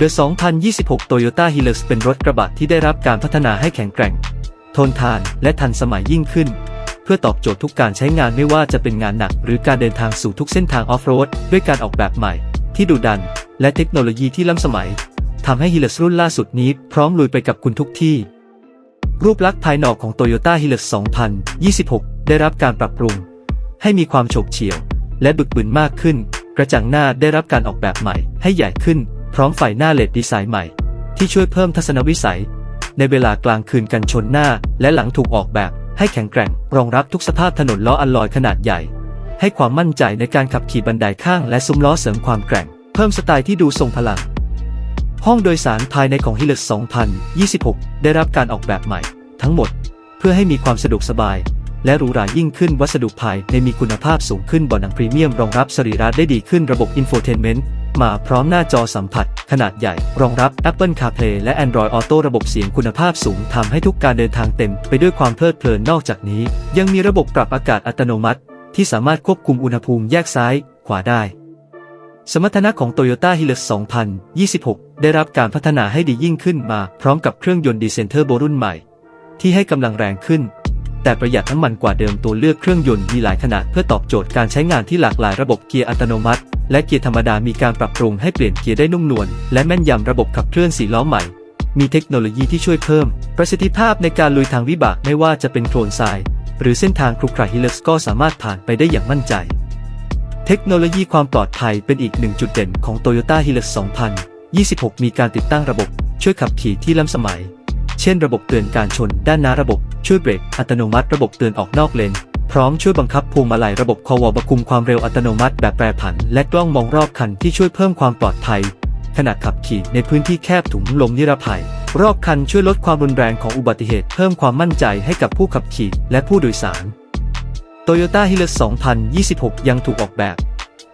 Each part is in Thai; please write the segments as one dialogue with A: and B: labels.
A: The 2026 Toyota Hilux เป็นรถกระบะที่ได้รับการพัฒนาให้แข็งแกร่ง ทนทานและทันสมัยยิ่งขึ้น เพื่อตอบโจทย์ทุกการใช้งานไม่ว่าจะเป็นงานหนัก หรือการเดินทางสู่ทุกเส้นทางออฟโรดด้วยการออกแบบใหม่ ที่ดุดัน และเทคโนโลยีที่ล้ำสมัยทำให้ Hilux รุ่นล่าสุดนี้พร้อมลุยไปกับคุณทุกที่ รูปลักษณ์ภายนอกของ Toyota Hilux 2026 ได้รับการปรับปรุง ให้มีความโฉบเฉี่ยว และบึกบึนมากขึ้น กระจังหน้าได้รับการออกแบบใหม่ให้ใหญ่ขึ้น พร้อมไฟหน้าเลดดีไซน์ใหม่ ที่ช่วยเพิ่มทัศนวิสัย ในเวลากลางคืนกันชนหน้า และหลังถูกออกแบบ ให้แข็งแกร่ง รองรับทุกสภาพถนนล้ออัลลอยขนาดใหญ่ ให้ความมั่นใจในการขับขี่บันไดข้างและซุ้มล้อเสริมความแกร่ง เพิ่มสไตล์ที่ดูทรงพลัง ห้องโดยสารภายในของ Hilux 2026 ได้รับการออกแบบใหม่ ทั้งหมด เพื่อให้มีความสะดวกสบาย และหรูหรายิ่งขึ้นวัสดุภายในมีคุณภาพสูงขึ้นบาะหนังพรีเมียมรองรับสรีระได้ดีขึ้นระบบอินโฟเทนเมนต์มาพร้อมหน้าจอสัมผัส ขนาดใหญ่ รองรับ Apple CarPlay และ Android Auto ระบบเสียงคุณภาพสูงทำให้ทุกการเดินทางเต็มไปด้วยความเพลิดเพลินนอกจากนี้ ยังมีระบบปรับอากาศอัตโนมัติ ที่สามารถควบคุมอุณหภูมิแยกซ้าย ขวาได้ สมรรถนะของ Toyota Hilux 2026 ได้รับการพัฒนาให้ดียิ่งขึ้นมา พร้อมกับเครื่องยนต์ดีเซนเทอร์โบรุ่นใหม่ ที่ให้กำลังแรงขึ้น แต่ประหยัดน้ำมันกว่าเดิมตัวเลือกเครื่องยนต์มีหลายขนาดเพื่อตอบโจทย์การใช้งานที่หลากหลายระบบเกียร์อัตโนมัติ และเกียร์ธรรมดามีการปรับปรุงให้เปลี่ยนเกียร์ได้นุ่มนวลและแม่นยำระบบขับเคลื่อนสี่ล้อใหม่ มีเทคโนโลยีที่ช่วยเพิ่ม ประสิทธิภาพในการลุยทางวิบากไม่ว่าจะเป็นโคลนทราย หรือเส้นทางครุขระฮิล x ก็สามารถผ่านไปได้อย่างมั่นใจ เทคโนโลยีความปลอดภัยเป็นอีกหนึ่งจุดเด่นของ Toyota Hilux 2026 มีการติดตั้งระบบ ช่วยขับขี่ที่ล้ำสมัย เช่น ระบบเตือนการชน ด้านหน้าระบบ ช่วยเบรกอัตโนมัติระบบเตือนออกนอกเลน พร้อมช่วยบังคับพวงมาลัยระบบคอวบคุมความเร็วอัตโนมัติแบบแปรผัน และกล้องมองรอบคันที่ช่วยเพิ่มความปลอดภัย ขณะขับขี่ในพื้นที่แคบถุงลมนิรภัย รอบคันช่วยลดความรุนแรงของอุบัติเหตุ เพิ่มความมั่นใจให้กับผู้ขับขี่และผู้โดยสาร Toyota Hilux 2026 ยังถูกออกแบบ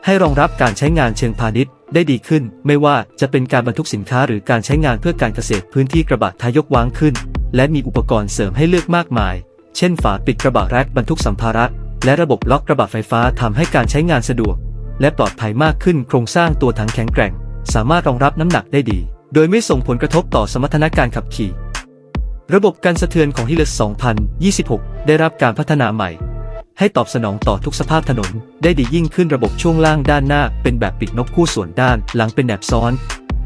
A: ให้รองรับการใช้งานเชิงพาณิชย์ได้ดีขึ้น ไม่ว่าจะเป็นการบรรทุกสินค้าหรือการใช้งานเพื่อการเกษตรพื้นที่กระบะท้ายยกวางขึ้น และมีอุปกรณ์เสริมให้เลือกมากมาย เช่นฝาปิดกระบะแรกบรรทุกสัมภาระ และระบบล็อกกระบะไฟฟ้าทำให้การใช้งานสะดวก และปลอดภัยมากขึ้นโครงสร้างตัวถังแข็งแกร่ง สามารถรองรับน้ำหนักได้ดี โดยไม่ส่งผลกระทบต่อสมรรถนะการขับขี่ ระบบการสะเทือนของ Hilux 2026 ได้รับการพัฒนาใหม่ ให้ตอบสนองต่อทุกสภาพถนน ได้ดียิ่งขึ้นระบบช่วงล่างด้านหน้า เป็นแบบปิดนกคู่ส่วนด้าน หลังเป็นแหนบซ้อน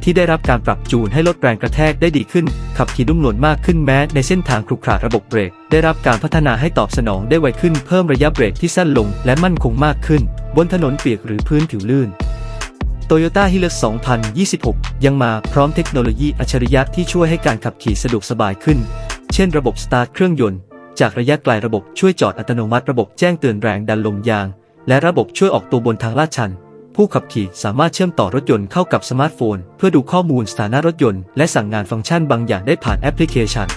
A: ที่ได้รับการปรับจูนให้ลดแรงกระแทกได้ดีขึ้น ขับขี่นุ่มนวลมากขึ้นแม้ ในเส้นทางครุขระระบบเบรก ได้รับการพัฒนาให้ตอบสนองได้ไวขึ้นเพิ่มระยะเบรกที่สั้นลง และมั่นคงมากขึ้น บนถนนเปียกหรือพื้นผิวลื่น Toyota Hilux 2026 ยังมาพร้อมเทคโนโลยีอัจฉริยะที่ช่วยให้การขับขี่สะดวกสบายขึ้น เช่นระบบสตาร์ทเครื่องยนต์ จากระยะไกลระบบช่วยจอดอัตโนมัติระบบแจ้งเตือนแรงดันลมยาง และระบบช่วยออกตัวบนทางลาดชัน ผู้ขับขี่สามารถเชื่อมต่อรถยนต์เข้ากับสมาร์ทโฟน เพื่อดูข้อมูลสถานะรถยนต์และสั่งงานฟังก์ชันบางอย่างได้ผ่านแอปพลิเคชัน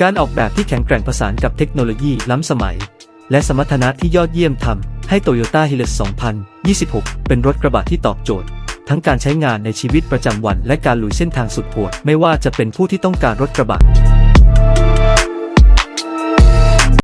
A: การออกแบบที่แข็งแกร่งประสานกับเทคโนโลยีล้ำสมัย และสมรรถนะที่ยอดเยี่ยมทำให้ Toyota Hilux 2026 เป็นรถกระบะที่ตอบโจทย์ ทั้งการใช้งานในชีวิตประจำวัน และการลุยเส้นทางสุดโหดไม่ว่าจะเป็นผู้ที่ต้องการรถกระบะ